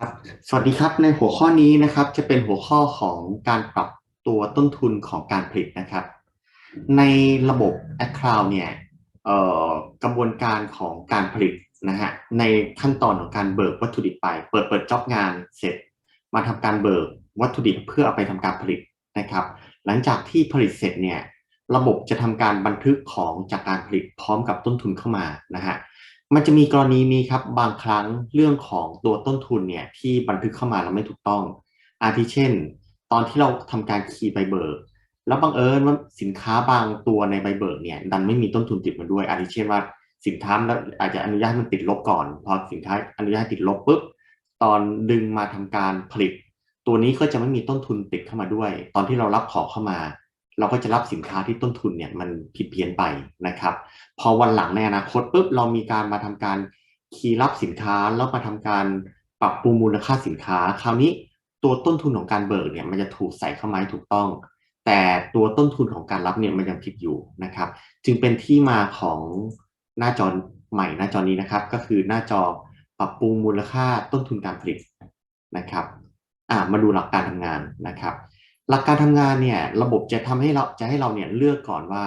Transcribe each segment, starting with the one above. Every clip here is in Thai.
ครับสวัสดีครับในหัวข้อนี้นะครับจะเป็นหัวข้อของการปรับตัวต้นทุนของการผลิตนะครับ ในระบบ a c c o u n t เนี่ยกระบวนการของการผลิตนะฮะในขั้นตอนของการเบิกวัตถุดิบไป เปิดเปิดจ็อบงานเสร็จ มาทำการเบิกวัตถุดิบเพื่อเอาไปทำการผลิตนะครับ หลังจากที่ผลิตเสร็จเนี่ยระบบจะทำการบันทึกของจากการผลิตพร้อมกับต้นทุนเข้ามานะฮะ มันจะมีกรณีนี้ครับบางครั้งเรื่องของตัวต้นทุนเนี่ยที่บันทึกเข้ามาแล้วไม่ถูกต้อง อาทิเช่น ตอนที่เราทำการคีย์ใบเบิกแล้วบังเอิญว่าสินค้าบางตัวในใบเบิกเนี่ยดันไม่มีต้นทุนติดมาด้วย อาทิเช่นว่าสินค้าแล้วอาจจะอนุญาตให้มันติดลบก่อน พอสินค้าอนุญาตติดลบปุ๊บตอนดึงมาทำการผลิต ตัวนี้ก็จะไม่มีต้นทุนติดเข้ามาด้วย ตอนที่เรารับของเข้ามา เราก็จะรับสินค้าที่ต้นทุนเนี่ยมันผิดเพี้ยนไปนะครับ พอวันหลังในอนาคตปุ๊บเรามีการมาทำการคีย์รับสินค้าแล้วมาทำการปรับปรุงมูลค่าสินค้า คราวนี้ตัวต้นทุนของการเบิกเนี่ยมันจะถูกใส่เข้ามาให้ถูกต้อง แต่ตัวต้นทุนของการรับเนี่ยมันยังผิดอยู่นะครับ จึงเป็นที่มาของหน้าจอใหม่หน้าจอนี้นะครับ ก็คือหน้าจอปรับปรุงมูลค่าต้นทุนการผลิตนะครับ อ่ามาดูหลักการทำงานนะครับ หลักการทำงานเนี่ยระบบจะทำให้เราจะให้เราเนี่ยเลือกก่อนว่า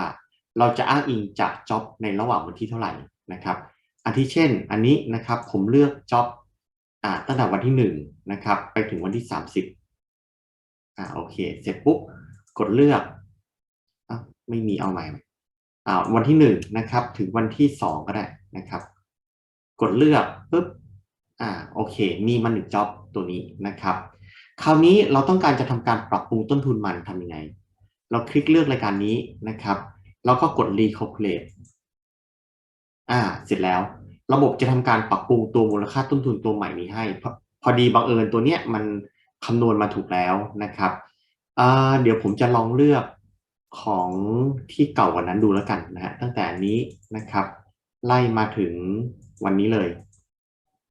เราจะอ้างอิงจากจ็อบในระหว่างวันที่เท่าไหร่นะครับอาทิเช่นอันนี้นะครับผมเลือกจ็อบอ่าตั้งแต่วันที่หนึ่งนะครับไปถึงวันที่สามสิบอ่าโอเค เสร็จปุ๊บกดเลือกอะไม่มีเอาใหม่อ่าวันที่หนึ่งนะครับ ถึงวันที่สองก็ได้นะครับ กดเลือกปุ๊บอ่าโอเค มีมาหนึ่งจ็อบตัวนี้นะครับ คราวนี้เราต้องการจะทำการปรับปรุงต้นทุนมันทำยังไง เราคลิกเลือกรายการนี้นะครับ แล้วก็กด recalculate อ่า เสร็จแล้ว ระบบจะทำการปรับปรุงตัวมูลค่าต้นทุนตัวใหม่นี้ให้ พอดีบังเอิญตัวเนี้ยมันคำนวณมาถูกแล้วนะครับอ่าเดี๋ยวผมจะลองเลือกของที่เก่ากว่านั้นดูแล้วกันนะฮะตั้งแต่นนี้นะครับ ไล่มาถึงวันนี้เลย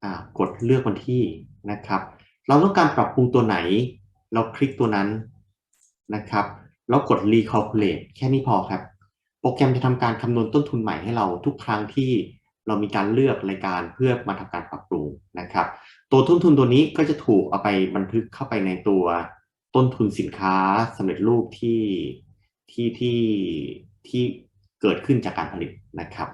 อ่ากดเลือกวันที่นะครับ เราต้องการปรับปรุงตัวไหน เราคลิกตัวนั้นนะครับ แล้วกด recalculate แค่นี้พอครับ โปรแกรมจะทำการคำนวณต้นทุนใหม่ให้เราทุกครั้งที่เรามีการเลือกรายการเพื่อมาทำการปรับปรุงนะครับ ตัวต้นทุนตัวนี้ก็จะถูกเอาไปบันทึกเข้าไปในตัวต้นทุนสินค้าสำเร็จรูปที่ที่ที่ที่เกิดขึ้นจากการผลิตนะครับ